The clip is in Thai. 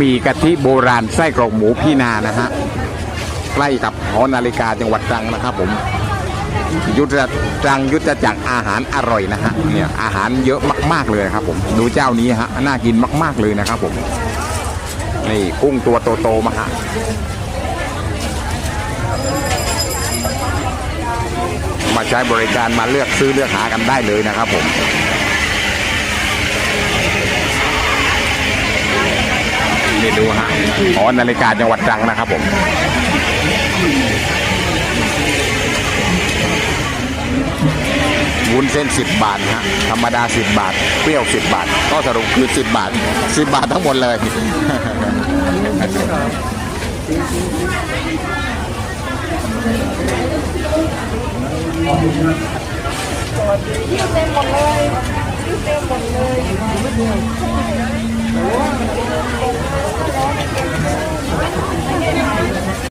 มีกะทิโบราณไส้กรอกหมูพี่นานะฮะใกล้กับหอนาฬิกาจังหวัดตรังนะครับผมยุทธตรังยุทธจักรอาหารอร่อยนะฮะเนี่ยอาหารเยอะมากๆเลยครับผมดูเจ้านี้ฮะน่ากินมาก ๆเลยนะครับผมนี่กุ้งตัวโตๆมาฮะมาใช้บริการมาเลือกซื้อเลือกหากันได้เลยนะครับผม นี่ดูฮะหอนาฬิกาจังหวัดตรังนะครับผมวุ้นเส้น 10 บาทฮะธรรมดา 10 บาท เปรี้ยว 10 บาท ก็สรุปคือ 10 บาท 10 บาททั้งหมดเลยเต็มหมดเลยเต็มหมดเลย